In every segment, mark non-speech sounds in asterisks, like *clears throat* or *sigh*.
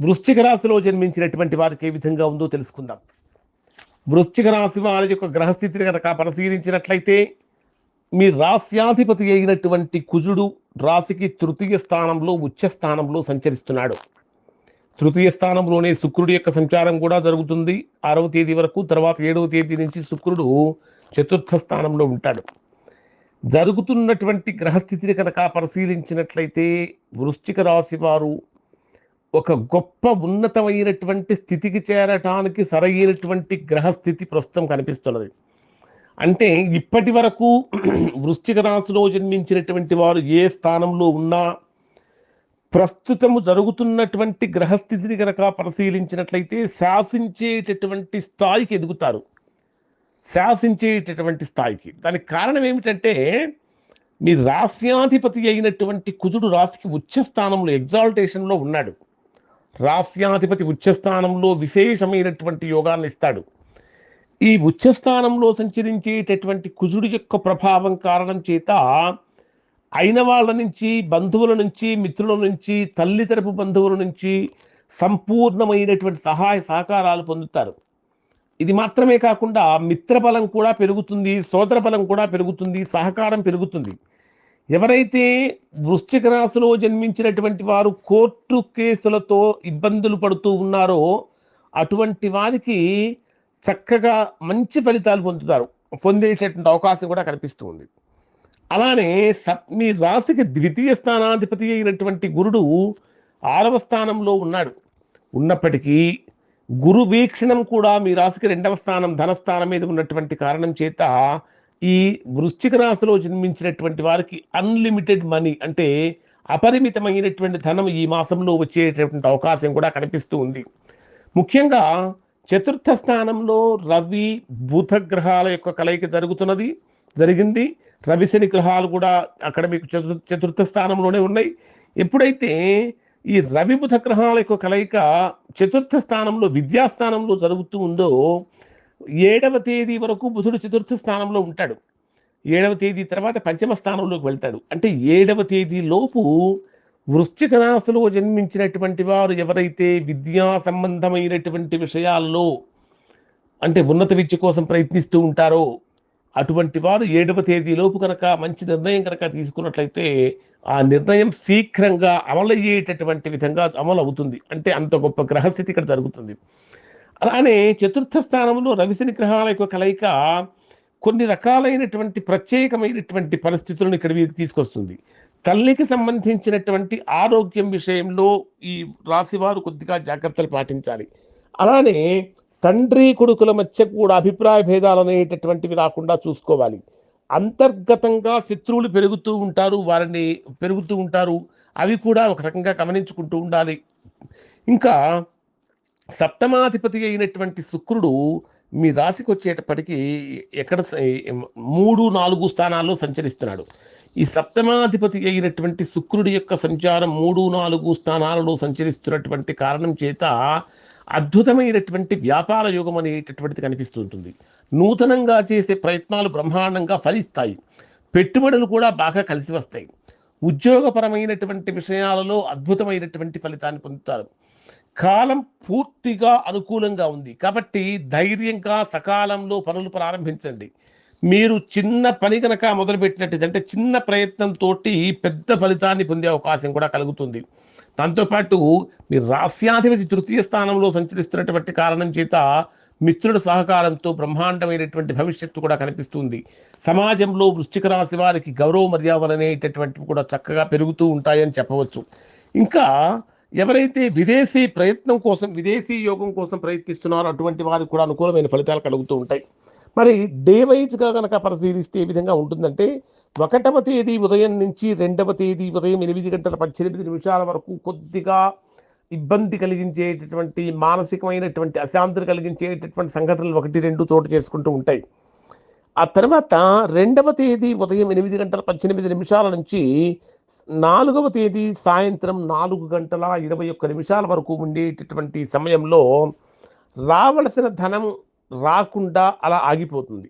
వృశ్చిక రాశిలో జన్మించినటువంటి వారికి ఏ విధంగా ఉందో తెలుసుకుందాం. వృశ్చిక రాశి వారి యొక్క గ్రహస్థితిని కనుక పరిశీలించినట్లయితే మీ రాస్యాధిపతి అయినటువంటి కుజుడు రాశికి తృతీయ స్థానంలో ఉచ్చ స్థానంలో సంచరిస్తున్నాడు. తృతీయ స్థానంలోనే శుక్రుడి యొక్క సంచారం కూడా జరుగుతుంది. ఆరవ తేదీ వరకు తర్వాత ఏడవ తేదీ నుంచి శుక్రుడు చతుర్థ స్థానంలో ఉంటాడు. జరుగుతున్నటువంటి గ్రహస్థితిని కనుక పరిశీలించినట్లయితే వృశ్చిక రాశి వారు ఒక గొప్ప ఉన్నతమైనటువంటి స్థితికి చేరటానికి సరైనటువంటి గ్రహస్థితి ప్రస్తుతం కనిపిస్తున్నది. అంటే ఇప్పటి వరకు *clears throat* వృశ్చిక రాశిలో జన్మించినటువంటి వారు ఏ స్థానంలో ఉన్నా ప్రస్తుతము జరుగుతున్నటువంటి గ్రహస్థితిని కనుక పరిశీలించినట్లయితే శాసించేటటువంటి స్థాయికి ఎదుగుతారు. శాసించేటటువంటి స్థాయికి. దానికి కారణం ఏమిటంటే మీ రాస్యాధిపతి అయినటువంటి కుజుడు రాశికి ఉచ్చ స్థానంలో ఎగ్జాల్టేషన్లో ఉన్నాడు. రాస్యాధిపతి ఉచ్చస్థానంలో విశేషమైనటువంటి యోగాన్ని ఇస్తాడు. ఈ ఉచ్చస్థానంలో సంచరించేటటువంటి కుజుడి యొక్క ప్రభావం కారణం చేత అయిన వాళ్ళ నుంచి బంధువుల నుంచి మిత్రుల నుంచి తల్లి తరపు బంధువుల నుంచి సంపూర్ణమైనటువంటి సహాయ సహకారాలు పొందుతారు. ఇది మాత్రమే కాకుండా మిత్రబలం కూడా పెరుగుతుంది సోదర బలం కూడా పెరుగుతుంది సహకారం పెరుగుతుంది. ఎవరైతే వృశ్చిక రాశిలో జన్మించినటువంటి వారు కోర్టు కేసులతో ఇబ్బందులు పడుతూ ఉన్నారో అటువంటి వారికి చక్కగా మంచి ఫలితాలు పొందుతారు. పొందేటటువంటి అవకాశం కూడా కనిపిస్తూ ఉంది. అలానే సప్ మీ రాశికి ద్వితీయ స్థానాధిపతి అయినటువంటి గురుడు ఆరవ స్థానంలో ఉన్నాడు. ఉన్నప్పటికీ గురు వీక్షణం కూడా మీ రాశికి రెండవ స్థానం ధనస్థానం మీద ఉన్నటువంటి కారణం చేత ఈ వృశ్చిక రాశిలో జన్మించినటువంటి వారికి అన్లిమిటెడ్ మనీ అంటే అపరిమితమైనటువంటి ధనం ఈ మాసంలో వచ్చేటటువంటి అవకాశం కూడా కనిపిస్తూ ఉంది. ముఖ్యంగా చతుర్థ స్థానంలో రవి బుధ గ్రహాల యొక్క కలయిక జరుగుతున్నది జరిగింది. రవి శని గ్రహాలు కూడా అక్కడ మీకు చతుర్ చతుర్థ స్థానంలోనే ఉన్నాయి. ఎప్పుడైతే ఈ రవి బుధ గ్రహాల యొక్క కలయిక చతుర్థ స్థానంలో విద్యాస్థానంలో జరుగుతూ ఉందో ఏడవ తేదీ వరకు బుధుడు చతుర్థ స్థానంలో ఉంటాడు. ఏడవ తేదీ తర్వాత పంచమ స్థానంలోకి వెళ్తాడు. అంటే ఏడవ తేదీ లోపు వృశ్చిక రాశిలో జన్మించినటువంటి వారు ఎవరైతే విద్యా సంబంధమైనటువంటి విషయాల్లో అంటే ఉన్నత విద్య కోసం ప్రయత్నిస్తూ ఉంటారో అటువంటి వారు ఏడవ తేదీలోపు కనుక మంచి నిర్ణయం కనుక తీసుకున్నట్లయితే ఆ నిర్ణయం శీఘ్రంగా అమలయ్యేటటువంటి విధంగా అమలు అవుతుంది అంటే అంత గొప్ప గ్రహస్థితి ఇక్కడ జరుగుతుంది. అలానే చతుర్థ స్థానంలో రవిశని గ్రహాల యొక్క కలయిక కొన్ని రకాలైనటువంటి ప్రత్యేకమైనటువంటి పరిస్థితులను ఇక్కడ వీరికి తీసుకొస్తుంది. తల్లికి సంబంధించినటువంటి ఆరోగ్యం విషయంలో ఈ రాశివారు కొద్దిగా జాగ్రత్తలు పాటించాలి. అలానే తండ్రి కొడుకుల మధ్య కూడా అభిప్రాయ భేదాలు అనేటటువంటివి రాకుండా చూసుకోవాలి. అంతర్గతంగా శత్రువులు పెరుగుతూ ఉంటారు వారిని పెరుగుతూ ఉంటారు. అవి కూడా ఒక రకంగా గమనించుకుంటూ ఉండాలి. ఇంకా సప్తమాధిపతి అయినటువంటి శుక్రుడు మీ రాశికి వచ్చేటప్పటికి ఎక్కడ మూడు నాలుగు స్థానాల్లో సంచరిస్తున్నాడు. ఈ సప్తమాధిపతి అయినటువంటి శుక్రుడి యొక్క సంచారం మూడు నాలుగు స్థానాలలో సంచరిస్తున్నటువంటి కారణం చేత అద్భుతమైనటువంటి వ్యాపార యోగం అనేటటువంటిది కనిపిస్తుంటుంది. నూతనంగా చేసే ప్రయత్నాలు బ్రహ్మాండంగా ఫలిస్తాయి. పెట్టుబడులు కూడా బాగా కలిసి వస్తాయి. ఉద్యోగపరమైనటువంటి విషయాలలో అద్భుతమైనటువంటి ఫలితాన్ని పొందుతారు. కాలం పూర్తిగా అనుకూలంగా ఉంది. కాబట్టి ధైర్యంగా సకాలంలో పనులు ప్రారంభించండి. మీరు చిన్న పని కనుక మొదలుపెట్టినట్టు అంటే చిన్న ప్రయత్నంతో పెద్ద ఫలితాన్ని పొందే అవకాశం కూడా కలుగుతుంది. దాంతోపాటు మీ రాస్యాధిపతి తృతీయ స్థానంలో సంచరిస్తున్నటువంటి కారణం చేత మిత్రుల సహకారంతో బ్రహ్మాండమైనటువంటి భవిష్యత్తు కూడా కనిపిస్తుంది. సమాజంలో వృష్టిక రాశి వారికి గౌరవ మర్యాదలు అనేటటువంటివి కూడా చక్కగా పెరుగుతూ ఉంటాయని చెప్పవచ్చు. ఇంకా ఎవరైతే విదేశీ ప్రయత్నం కోసం విదేశీ యోగం కోసం ప్రయత్నిస్తున్నారో అటువంటి వారికి కూడా అనుకూలమైన ఫలితాలు కలుగుతూ ఉంటాయి. మరి డే వైజ్గా కనుక పరిశీలిస్తే ఏ విధంగా ఉంటుందంటే ఒకటవ తేదీ ఉదయం నుంచి రెండవ తేదీ ఉదయం ఎనిమిది గంటల పద్దెనిమిది నిమిషాల వరకు కొద్దిగా ఇబ్బంది కలిగించేటటువంటి మానసికమైనటువంటి అశాంతిని కలిగించేటటువంటి సంఘటనలు ఒకటి రెండు చోటు చేసుకుంటూ ఉంటాయి. ఆ తర్వాత రెండవ తేదీ ఉదయం ఎనిమిది గంటల పద్దెనిమిది నిమిషాల నుంచి నాలుగవ తేదీ సాయంత్రం నాలుగు గంటల ఇరవై ఒక్క నిమిషాల వరకు ఉండేటటువంటి సమయంలో రావలసిన ధనం రాకుండా అలా ఆగిపోతుంది.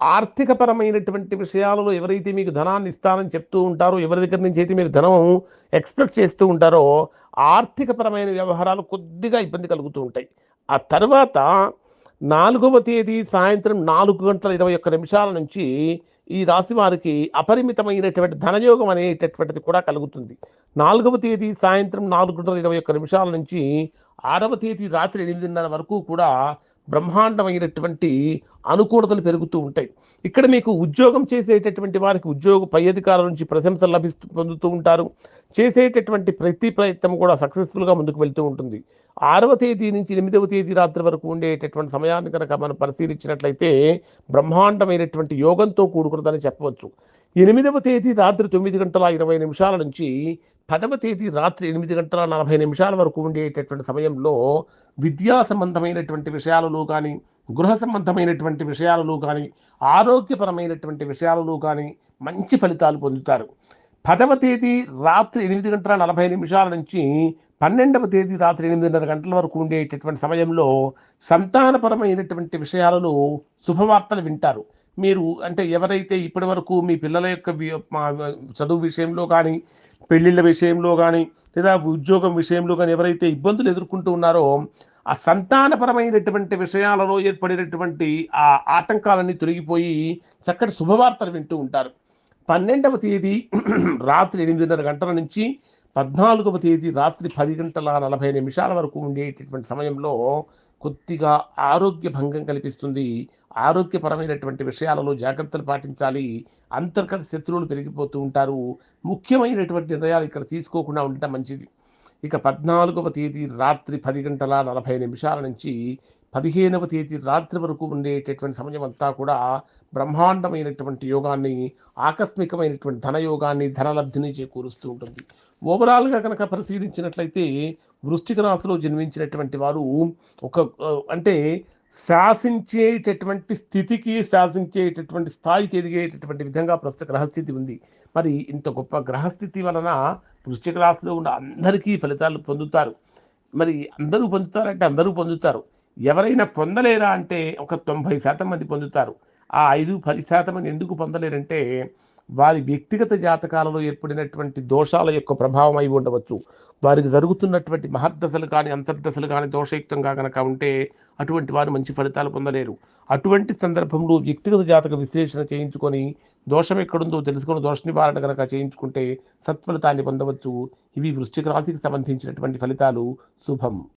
ఆర్థికపరమైనటువంటి విషయాలలో ఎవరైతే మీకు ధనాన్ని ఇస్తానని చెప్తూ ఉంటారో ఎవరి దగ్గర నుంచి అయితే మీరు ధనం ఎక్స్పెక్ట్ చేస్తూ ఉంటారో ఆర్థికపరమైన వ్యవహారాలు కొద్దిగా ఇబ్బంది కలుగుతూ ఉంటాయి. ఆ తర్వాత నాలుగవ తేదీ సాయంత్రం నాలుగు గంటల ఇరవై ఒక్క నిమిషాల నుంచి ఈ రాశి వారికి అపరిమితమైనటువంటి ధనయోగం అనేటటువంటిది కూడా కలుగుతుంది. నాలుగవ తేదీ సాయంత్రం నాలుగు ఇరవై ఒక్క నిమిషాల నుంచి ఆరవ తేదీ రాత్రి ఎనిమిదిన్నర వరకు కూడా బ్రహ్మాండమైనటువంటి అనుకూలతలు పెరుగుతూ ఉంటాయి. ఇక్కడ మీకు ఉద్యోగం చేసేటటువంటి వారికి ఉద్యోగ పై అధికారుల నుంచి ప్రశంసలు లభిస్తూ పొందుతూ ఉంటారు. చేసేటటువంటి ప్రతి ప్రయత్నం కూడా సక్సెస్ఫుల్గా ముందుకు వెళ్తూ ఉంటుంది. ఆరవ తేదీ నుంచి ఎనిమిదవ తేదీ రాత్రి వరకు ఉండేటటువంటి సమయాన్ని కనుక మనం పరిశీలించినట్లయితే బ్రహ్మాండమైనటువంటి యోగంతో కూడుకున్నదని చెప్పవచ్చు. ఎనిమిదవ తేదీ రాత్రి తొమ్మిది గంటల ఇరవై నిమిషాల నుంచి పదవ తేదీ రాత్రి ఎనిమిది గంటల నలభై నిమిషాల వరకు ఉండేటటువంటి సమయంలో విద్యా సంబంధమైనటువంటి విషయాలలో కానీ గృహ సంబంధమైనటువంటి విషయాలలో కానీ ఆరోగ్యపరమైనటువంటి విషయాలలో కానీ మంచి ఫలితాలు పొందుతారు. పదవ తేదీ రాత్రి ఎనిమిది గంటల నలభై నిమిషాల నుంచి పన్నెండవ తేదీ రాత్రి ఎనిమిదిన్నర గంటల వరకు ఉండేటటువంటి సమయంలో సంతానపరమైనటువంటి విషయాలలో శుభవార్తలు వింటారు. మీరు అంటే ఎవరైతే ఇప్పటి వరకు మీ పిల్లల యొక్క మా- చదువు విషయంలో కానీ పెళ్ళిళ్ళ విషయంలో కానీ లేదా ఉద్యోగం విషయంలో కానీ ఎవరైతే ఇబ్బందులు ఎదుర్కొంటూ ఉన్నారో ఆ సంతానపరమైనటువంటి విషయాలలో ఏర్పడినటువంటి ఆ ఆటంకాలన్నీ తొలగిపోయి చక్కటి శుభవార్తలు వింటూ ఉంటారు. పన్నెండవ తేదీ *clears throat* రాత్రి ఎనిమిదిన్నర గంటల నుంచి పద్నాలుగవ తేదీ రాత్రి పది గంటల నలభై నిమిషాల వరకు ఉండేటటువంటి సమయంలో కొద్దిగా ఆరోగ్య భంగం కల్పిస్తుంది. ఆరోగ్యపరమైనటువంటి విషయాలలో జాగ్రత్తలు పాటించాలి. అంతర్గత శత్రువులు పెరిగిపోతూ ఉంటారు. ముఖ్యమైనటువంటి నిర్ణయాలు ఇక్కడ తీసుకోకుండా ఉండటం మంచిది. ఇక పద్నాలుగవ తేదీ రాత్రి పది గంటల నలభై నిమిషాల నుంచి పదిహేనవ తేదీ రాత్రి వరకు ఉండేటటువంటి సమయం అంతా కూడా బ్రహ్మాండమైనటువంటి యోగాన్ని ఆకస్మికమైనటువంటి ధనయోగాన్ని ధనలబ్ధిని చేకూరుస్తూ ఉంటుంది. ఓవరాల్గా కనుక పరిశీలించినట్లయితే వృష్టిక రాశిలో జన్మించినటువంటి వారు ఒక అంటే శాసించేటటువంటి స్థితికి శాసించేటటువంటి స్థాయికి ఎదిగేటటువంటి విధంగా ప్రస్తుత గ్రహస్థితి ఉంది. మరి ఇంత గొప్ప గ్రహస్థితి వలన వృష్టిక రాశిలో ఉన్న అందరికీ ఫలితాలు పొందుతారు. మరి అందరూ పొందుతారంటే అందరూ పొందుతారు. ఎవరైనా పొందలేరా అంటే ఒక తొంభై శాతం మంది పొందుతారు. ఆ ఐదు పది శాతం మంది ఎందుకు పొందలేరంటే వారి వ్యక్తిగత జాతకాలలో ఏర్పడినటువంటి దోషాల యొక్క ప్రభావం అయి ఉండవచ్చు. వారికి జరుగుతున్నటువంటి మహర్దశలు కానీ అంతర్దశలు కానీ దోషయుక్తంగా కనుక ఉంటే అటువంటి వారు మంచి ఫలితాలు పొందలేరు. అటువంటి సందర్భంలో వ్యక్తిగత జాతక విశ్లేషణ చేయించుకొని దోషం ఎక్కడుందో తెలుసుకొని దోష నివారణ కనుక చేయించుకుంటే సత్ఫలితాన్ని పొందవచ్చు. ఇవి వృశ్చిక రాశికి సంబంధించినటువంటి ఫలితాలు. శుభం.